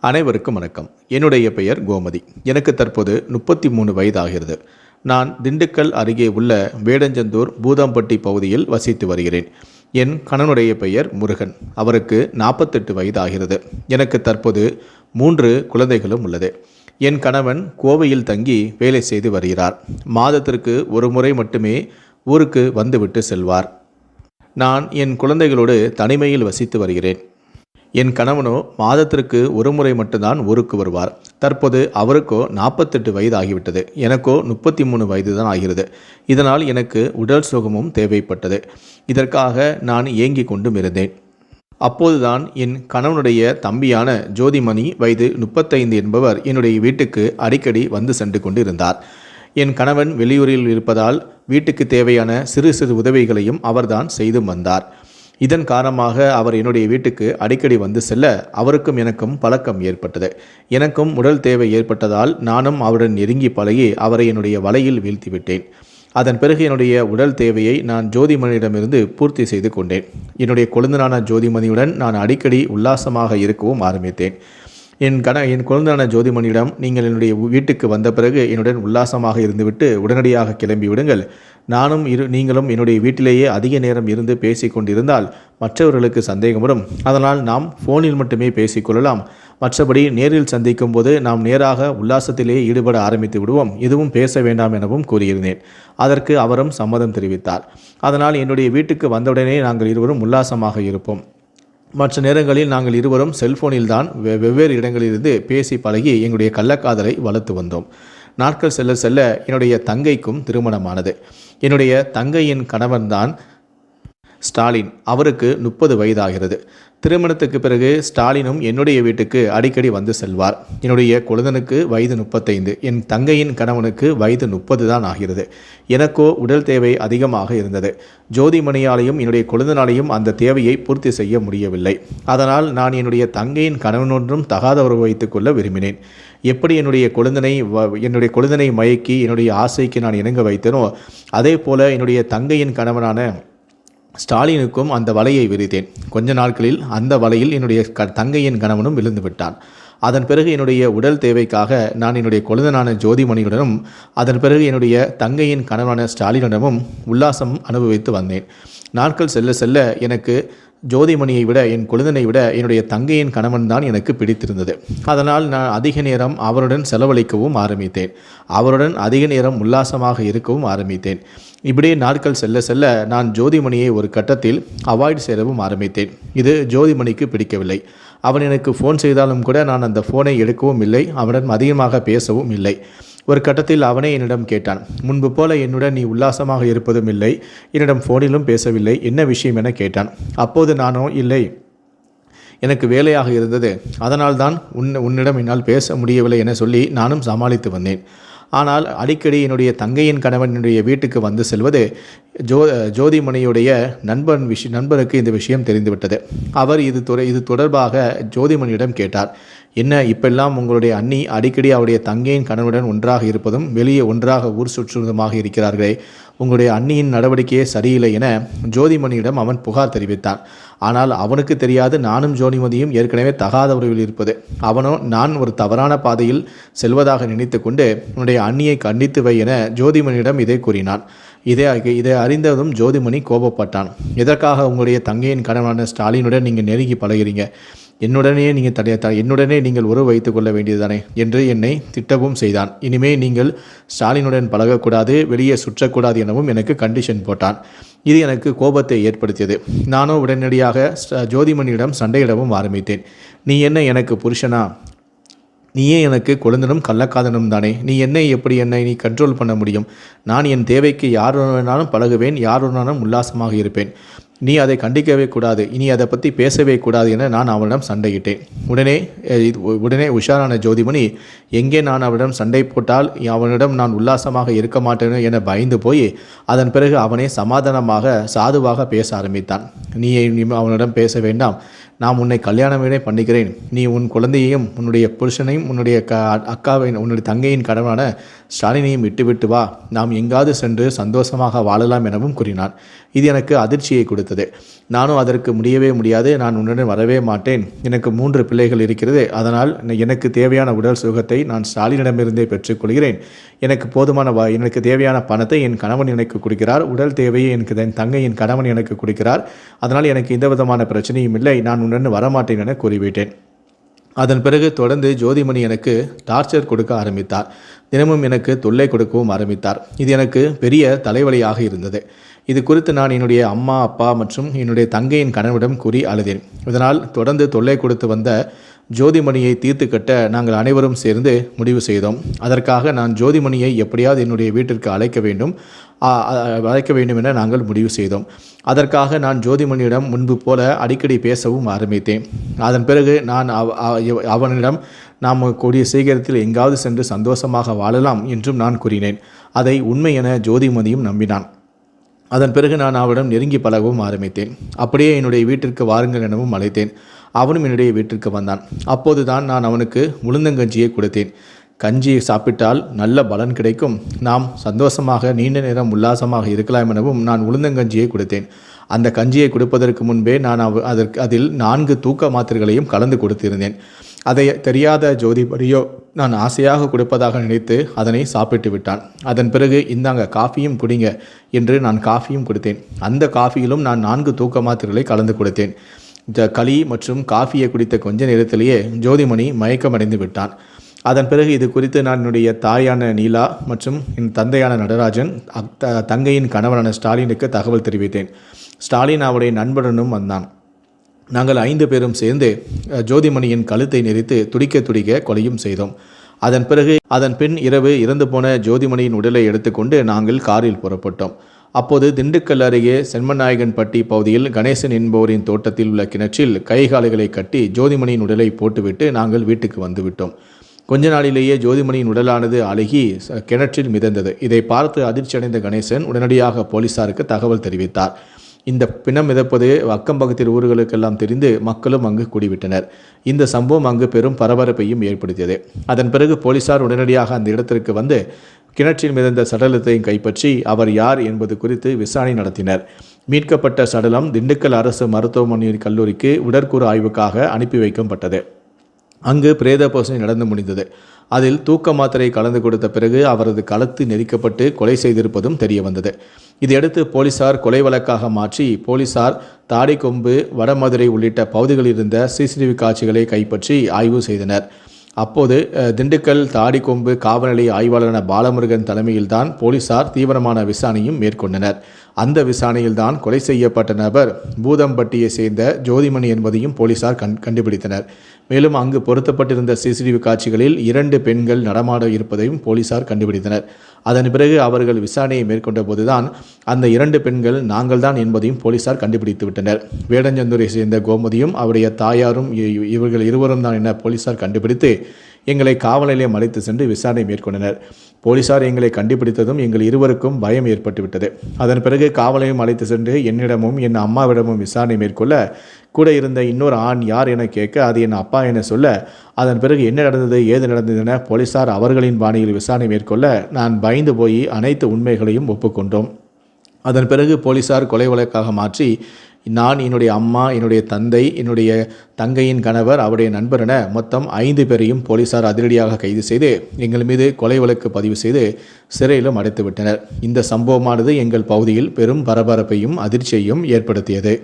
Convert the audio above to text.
அனைவருக்கும் வணக்கம். என்னுடைய பெயர் கோமதி. எனக்கு தற்போது முப்பத்தி மூணு வயதாகிறது. நான் திண்டுக்கல் அருகே உள்ள வேடஞ்சந்தூர் பூதாம்பட்டி பகுதியில் வசித்து வருகிறேன். என் கணனுடைய பெயர் முருகன். அவருக்கு நாற்பத்தெட்டு வயதாகிறது. எனக்கு தற்போது மூன்று குழந்தைகளும் உள்ளது. என் கணவன் கோவையில் தங்கி வேலை செய்து வருகிறார். மாதத்திற்கு ஒரு முறை மட்டுமே ஊருக்கு வந்துவிட்டு செல்வார். நான் என் குழந்தைகளோடு தனிமையில் வசித்து வருகிறேன். என் கணவனோ மாதத்திற்கு ஒரு முறை மட்டும்தான் ஊருக்கு வருவார். தற்போது அவருக்கோ நாற்பத்தெட்டு வயது ஆகிவிட்டது எனக்கோ முப்பத்தி மூணு வயது தான் ஆகிறது. இதனால் எனக்கு உடல் சுகமும் தேவைப்பட்டது. இதற்காக நான் ஏங்கிக் கொண்டும் இருந்தேன். அப்போதுதான் என் கணவனுடைய தம்பியான ஜோதிமணி வயது முப்பத்தைந்து என்பவர் என்னுடைய வீட்டுக்கு அடிக்கடி வந்து சென்று கொண்டிருந்தார். என் கணவன் வெளியூரில் இருப்பதால் வீட்டுக்கு தேவையான சிறு சிறு உதவிகளையும் அவர்தான் செய்தும் வந்தார். இதன் காரணமாக அவர் என்னுடைய வீட்டுக்கு அடிக்கடி வந்து செல்ல அவருக்கும் எனக்கும் பழக்கம் ஏற்பட்டது. எனக்கும் உடல் தேவை ஏற்பட்டதால் நானும் அவருடன் நெருங்கி பழகி அவரை என்னுடைய வலையில் வீழ்த்திவிட்டேன். அதன் பிறகு என்னுடைய உடல் தேவையை நான் ஜோதிமணியிடமிருந்து பூர்த்தி செய்து கொண்டேன். என்னுடைய கொழுந்தனான ஜோதிமணியுடன் நான் அடிக்கடி உல்லாசமாக இருக்கவும் ஆரம்பித்தேன். என் கண என் குழந்தையான ஜோதிமணியிடம் நீங்கள் என்னுடைய வீட்டுக்கு வந்த பிறகு என்னுடன் உல்லாசமாக இருந்துவிட்டு உடனடியாக கிளம்பி விடுங்கள். நானும் இரு நீங்களும் என்னுடைய வீட்டிலேயே அதிக நேரம் இருந்து பேசிக்கொண்டிருந்தால் மற்றவர்களுக்கு சந்தேகம் வரும். அதனால் நாம் ஃபோனில் மட்டுமே பேசிக்கொள்ளலாம் மற்றபடி நேரில் சந்திக்கும் போது நாம் நேராக உல்லாசத்திலேயே ஈடுபட ஆரம்பித்து விடுவோம். எதுவும் பேச வேண்டாம் எனவும் கூறியிருந்தேன். அதற்கு அவரும் சம்மதம் தெரிவித்தார். அதனால் என்னுடைய வீட்டுக்கு வந்தவுடனே நாங்கள் இருவரும் உல்லாசமாக இருப்போம். மற்ற நேரங்களில் நாங்கள் இருவரும் செல்போனில் தான் வெவ்வேறு இடங்களிலிருந்து பேசி பழகி எங்களுடைய கள்ளக்காதலை வளர்த்து வந்தோம். நாட்கள் செல்ல செல்ல என்னுடைய தங்கைக்கும் திருமணமானது. என்னுடைய தங்கையின் கணவன்தான் ஸ்டாலின் அவருக்கு முப்பது வயதாகிறது. திருமணத்துக்கு பிறகு ஸ்டாலினும் என்னுடைய வீட்டுக்கு அடிக்கடி வந்து செல்வார். என்னுடைய குழந்தனுக்கு வயது முப்பத்தைந்து என் தங்கையின் கணவனுக்கு வயது முப்பது தான் ஆகிறது. எனக்கோ உடல் தேவை அதிகமாக இருந்தது. ஜோதிமணியாலையும் என்னுடைய குழந்தனாலையும் அந்த தேவையை பூர்த்தி செய்ய முடியவில்லை. அதனால் நான் என்னுடைய தங்கையின் கணவனொன்றும் தகாத உறவு வைத்துக் கொள்ள விரும்பினேன். எப்படி என்னுடைய குழந்தனை என்னுடைய குழந்தனை மயக்கி என்னுடைய ஆசைக்கு நான் இணங்க வைத்தேனோ அதே போல என்னுடைய தங்கையின் கணவனான ஸ்டாலினுக்கும் அந்த வலையை விரித்தேன். கொஞ்ச நாட்களில் அந்த வலையில் என்னுடைய க தங்கையின் கணவனும் விழுந்து விட்டான் அதன் பிறகு என்னுடைய உடல் தேவைக்காக நான் என்னுடைய கொழுந்தனான ஜோதிமணியுடனும் அதன் பிறகு என்னுடைய தங்கையின் கணவனான ஸ்டாலினுடனும் உல்லாசம் அனுபவித்து வந்தேன். நாட்கள் செல்ல செல்ல எனக்கு ஜோதிமணியை விட என் குழந்தனை விட என்னுடைய தங்கையின் கணவன் தான் எனக்கு பிடித்திருந்தது. அதனால் நான் அதிக நேரம் அவருடன் செலவழிக்கவும் ஆரம்பித்தேன். அவருடன் அதிக நேரம் உல்லாசமாக இருக்கவும் ஆரம்பித்தேன். இப்படியே நாட்கள் செல்ல செல்ல நான் ஜோதிமணியை ஒரு கட்டத்தில் அவாய்ட் செய்யவும் ஆரம்பித்தேன். இது ஜோதிமணிக்கு பிடிக்கவில்லை. அவன் எனக்கு ஃபோன் செய்தாலும் கூட நான் அந்த ஃபோனை எடுக்கவும் இல்லை. அவனுடன் அதிகமாக பேசவும் இல்லை. ஒரு கட்டத்தில் அவனே என்னிடம் கேட்டான் முன்பு போல என்னுடன் நீ உல்லாசமாக இருப்பதும் இல்லை என்னிடம் ஃபோனிலும் பேசவில்லை என்ன விஷயம் என கேட்டான். அப்போது நானோ இல்லை எனக்கு வேலையாக இருந்தது அதனால்தான் உன் உன்னிடம் என்னால் பேச முடியவில்லை என சொல்லி நானும் சமாளித்து வந்தேன். ஆனால் அடிக்கடி என்னுடைய தங்கையின் கணவன் என்னுடைய வீட்டுக்கு வந்து செல்வது ஜோ ஜோதிமணியுடைய நண்பன் விஷ நண்பருக்கு இந்த விஷயம் தெரிந்துவிட்டது. அவர் இது துறை இது தொடர்பாக ஜோதிமணியிடம் கேட்டார். என்ன இப்பெல்லாம் உங்களுடைய அண்ணி அடிக்கடி அவருடைய தங்கையின் கணவனுடன் ஒன்றாக இருப்பதும் வெளியே ஒன்றாக ஊர் சுற்றுவதுமாக இருக்கிறார்களே. உங்களுடைய அண்ணியின் நடவடிக்கையே சரியில்லை என ஜோதிமணியிடம் அவன் புகார் தெரிவித்தான். ஆனால் அவனுக்கு தெரியாது நானும் ஜோதிமதியும் ஏற்கனவே தகாத உறவில் இருப்பது. அவனோ நான் ஒரு தவறான பாதையில் செல்வதாக நினைத்து கொண்டு உன்னுடைய அண்ணியை கண்டித்து வை என ஜோதிமணியிடம் இதை கூறினான். இதை இதை அறிந்ததும் ஜோதிமணி கோபப்பட்டான். எதற்காக உங்களுடைய தங்கையின் கணவனான ஸ்டாலினுடன் நீங்கள் நெருங்கி பழகிறீங்க? என்னுடனே நீங்கள் தடைய த என்னுடனே நீங்கள் உறவு வைத்து கொள்ள வேண்டியதுதானே என்று என்னை திட்டவும் செய்தான். இனிமே நீங்கள் ஸ்டாலினுடன் பழகக்கூடாது வெளியே சுற்றக்கூடாது எனவும் எனக்கு கண்டிஷன் போட்டான். இது எனக்கு கோபத்தை ஏற்படுத்தியது. நானும் உடனடியாக ஜோதிமணியிடம் சண்டையிடவும் ஆரம்பித்தேன். நீ என்ன எனக்கு புருஷனா? நீயே எனக்கு குழந்தனும் கள்ளக்காதனும் தானே. நீ என்னை எப்படி என்னை நீ கண்ட்ரோல் பண்ண முடியும்? நான் என் தேவைக்கு யார் வேணாலும் பழகுவேன் யார் உல்லாசமாக இருப்பேன். நீ அதை கண்டிக்கவே கூடாது. இனி அதை பற்றி பேசவே கூடாது என நான் அவனிடம் சண்டையிட்டேன். உடனே உடனே உஷாரான ஜோதிமணி எங்கே நான் அவனிடம் சண்டை போட்டால் அவனிடம் நான் உல்லாசமாக இருக்க மாட்டேன் என பயந்து போய் அதன் பிறகு அவனை சமாதானமாக சாதுவாக பேச ஆரம்பித்தான். நீ அவனிடம் பேச வேண்டாம். நான் உன்னை கல்யாணமே பண்ணிக்கிறேன். நீ உன் குழந்தையையும் உன்னுடைய புருஷனையும் உன்னுடைய க அக்காவின் உன்னுடைய தங்கையின் கணவனான ஸ்டாலினையும் விட்டுவிட்டு வா. நாம் எங்காவது சென்று சந்தோஷமாக வாழலாம் எனவும் கூறினான் இது எனக்கு அதிர்ச்சியை கொடுத்தது. நானும் அதற்கு முடியவே முடியாது. நான் உன்னுடன் வரவே மாட்டேன். எனக்கு மூன்று பிள்ளைகள் இருக்கிறது. அதனால் எனக்கு தேவையான உடல் சுகத்தை நான் ஸ்டாலினிடமிருந்தே பெற்றுக்கொள்கிறேன் எனக்கு போதுமான வ எனக்கு தேவையான பணத்தை என் கணவன் எனக்கு கொடுக்கிறார். உடல் தேவையை எனக்கு என் தங்கை என் கணவன் எனக்கு கொடுக்கிறார். அதனால் எனக்கு எந்த விதமான பிரச்சனையும் இல்லை. நான் உன்னுடன் வரமாட்டேன் என கூறிவிட்டேன். அதன் பிறகு தொடர்ந்து ஜோதிமணி எனக்கு டார்ச்சர் கொடுக்க ஆரம்பித்தார். தினமும் எனக்கு தொல்லை கொடுக்கவும் ஆரம்பித்தார். இது எனக்கு பெரிய தலைவலியாக இருந்தது. இது குறித்து நான் என்னுடைய அம்மா அப்பா மற்றும் என்னுடைய தங்கையின் கணவனிடம் கூறி அழுதேன். இதனால் தொடர்ந்து தொல்லை கொடுத்து வந்த ஜோதிமணியை தீர்த்து கட்ட நாங்கள் அனைவரும் சேர்ந்து முடிவு செய்தோம். அதற்காக நான் ஜோதிமணியை எப்படியாவது என்னுடைய வீட்டிற்கு அழைக்க வேண்டும். அழைக்க வேண்டும் என நாங்கள் முடிவு செய்தோம். அதற்காக நான் ஜோதிமணியிடம் முன்பு போல அடிக்கடி பேசவும் ஆரம்பித்தேன். அதன் பிறகு நான் அவ- அவனிடம் நாம் கூடிய சீக்கிரத்தில் எங்காவது சென்று சந்தோஷமாக வாழலாம் என்றும் நான் கூறினேன். அதை உண்மை என ஜோதிமதியும் நம்பினான். அதன் பிறகு நான் அவளிடம் நெருங்கி பழகவும் ஆரம்பித்தேன். அப்படியே என்னுடைய வீட்டிற்கு வாருங்கள் எனவும் அழைத்தேன். அவனும் என்னுடைய வீட்டிற்கு வந்தான். அப்போது தான் நான் அவனுக்கு உளுந்தங்கஞ்சியை கொடுத்தேன். கஞ்சியை சாப்பிட்டால் நல்ல பலன் கிடைக்கும். நாம் சந்தோஷமாக நீண்ட நேரம் உல்லாசமாக இருக்கலாம் எனவும் நான் உளுந்தங்கஞ்சியை கொடுத்தேன். அந்த கஞ்சியை கொடுப்பதற்கு முன்பே நான் அவ அதற்கு அதில் நான்கு தூக்க மாத்திரைகளையும் கலந்து கொடுத்திருந்தேன். அதை தெரியாத ஜோதிபடியோ நான் ஆசையாக கொடுப்பதாக நினைத்து அதனை சாப்பிட்டு விட்டான். அதன் பிறகு இந்தாங்க காஃபியும் குடிங்க என்று நான் காஃபியும் கொடுத்தேன். அந்த காஃபியிலும் நான் நான்கு தூக்க மாத்திரைகளை கலந்து கொடுத்தேன். ஜ களி மற்றும் காஃபியை குடித்த கொஞ்ச நேரத்திலேயே ஜோதிமணி மயக்கமடைந்து விட்டான். அதன் பிறகு இது குறித்து நான் என்னுடைய தாயான நீலா மற்றும் என் தந்தையான நடராஜன் த- தங்கையின் கணவனான ஸ்டாலினுக்கு தகவல் தெரிவித்தேன். ஸ்டாலின் அவருடைய நண்பனும் வந்தான். நாங்கள் ஐந்து பேரும் சேர்ந்து ஜோதிமணியின் கழுத்தை நெரித்து துடிக்க துடிக்க கொலையும் செய்தோம். அதன் பிறகு அதன் பின் இரவு இறந்து போன ஜோதிமணியின் உடலை எடுத்துக்கொண்டு நாங்கள் காரில் புறப்பட்டோம். அப்போது திண்டுக்கல் அருகே செண்மநாயகன்பட்டி பகுதியில் கணேசன் என்பவரின் தோட்டத்தில் உள்ள கிணற்றில் கைகாலைகளை கட்டி ஜோதிமணியின் உடலை போட்டுவிட்டு நாங்கள் வீட்டுக்கு வந்துவிட்டோம். கொஞ்ச நாளிலேயே ஜோதிமணியின் உடலானது அழுகி கிணற்றில் மிதந்தது. இதை பார்த்து அதிர்ச்சியடைந்த கணேசன் உடனடியாக போலீசாருக்கு தகவல் தெரிவித்தார். இந்த பிணம் மிதப்பது அக்கம் பக்கத்தில் ஊர்களுக்கெல்லாம் தெரிந்து மக்களும் அங்கு கூடிவிட்டனர். இந்த சம்பவம் அங்கு பெரும் பரபரப்பையும் ஏற்படுத்தியது. அதன் பிறகு போலீசார் உடனடியாக அந்த இடத்திற்கு வந்து கிணற்றில் மிதந்த சடலத்தையும் கைப்பற்றி அவர் யார் என்பது குறித்து விசாரணை நடத்தினர். மீட்கப்பட்ட சடலம் திண்டுக்கல் அரசு மருத்துவமனை கல்லூரிக்கு உடற்கூறு ஆய்வுக்காக அனுப்பி வைக்கப்பட்டது. அங்கு பிரேத பரிசோதனை நடந்து முடிந்தது. அதில் தூக்க மாத்திரை கலந்து கொடுத்த பிறகு அவரது களத்து நெரிக்கப்பட்டு கொலை செய்திருப்பதும் தெரியவந்தது. இதையடுத்து போலீசார் கொலை வழக்காக மாற்றி போலீசார் தாடிக்கொம்பு வடமதுரை உள்ளிட்ட பகுதிகளில் இருந்த சிசிடிவி காட்சிகளை கைப்பற்றி ஆய்வு செய்தனர். அப்போது திண்டுக்கல் தாடிக்கொம்பு காவல்நிலைய ஆய்வாளரான பாலமுருகன் தலைமையில்தான் போலீசார் தீவிரமான விசாரணையும் மேற்கொண்டனர். அந்த விசாரணையில்தான் கொலை செய்யப்பட்ட நபர் பூதம்பட்டியை சேர்ந்த ஜோதிமணி என்பதையும் போலீசார் கண் கண்டுபிடித்தனர். மேலும் அங்கு பொருத்தப்பட்டிருந்த சிசிடிவி காட்சிகளில் இரண்டு பெண்கள் நடமாட இருப்பதையும் போலீசார் கண்டுபிடித்தனர். அதன் பிறகு அவர்கள் விசாரணையை மேற்கொண்ட போதுதான் அந்த இரண்டு பெண்கள் நாங்கள்தான் என்பதையும் போலீசார் கண்டுபிடித்து விட்டனர். வேடஞ்சந்தூரை சேர்ந்த கோமதியும் அவருடைய தாயாரும் இ- இவர்கள் இருவரும் தான் என போலீசார் கண்டுபிடித்து எங்களை காவல் நிலையம் அழைத்து சென்று விசாரணை மேற்கொண்டனர். போலீசார் எங்களை கண்டுபிடித்ததும் எங்கள் இருவருக்கும் பயம் ஏற்பட்டுவிட்டது. அதன் பிறகு காவலையும் அழைத்து சென்று என்னிடமும் என் அம்மாவிடமும் விசாரணை மேற்கொள்ள கூட இருந்த இன்னொரு ஆண் யார் என கேட்க அது என் அப்பா என சொல்ல அதன் பிறகு என்ன நடந்தது ஏது நடந்தது என போலீசார் அவர்களின் பாணியில் விசாரணை மேற்கொள்ள நான் பயந்து போய் அனைத்து உண்மைகளையும் ஒப்புக்கொண்டோம். அதன் பிறகு போலீசார் கொலை வழக்காக மாற்றி நான் என்னுடைய அம்மா என்னுடைய தந்தை என்னுடைய தங்கையின் கணவர் அவருடைய நண்பர் என மொத்தம் ஐந்து பேரையும் போலீசார் அதிரடியாக கைது செய்து எங்கள் மீது கொலை வழக்கு பதிவு செய்து சிறையிலும் அடைத்துவிட்டனர். இந்த சம்பவமானது எங்கள் பகுதியில் பெரும் பரபரப்பையும் அதிர்ச்சியையும் ஏற்படுத்தியது.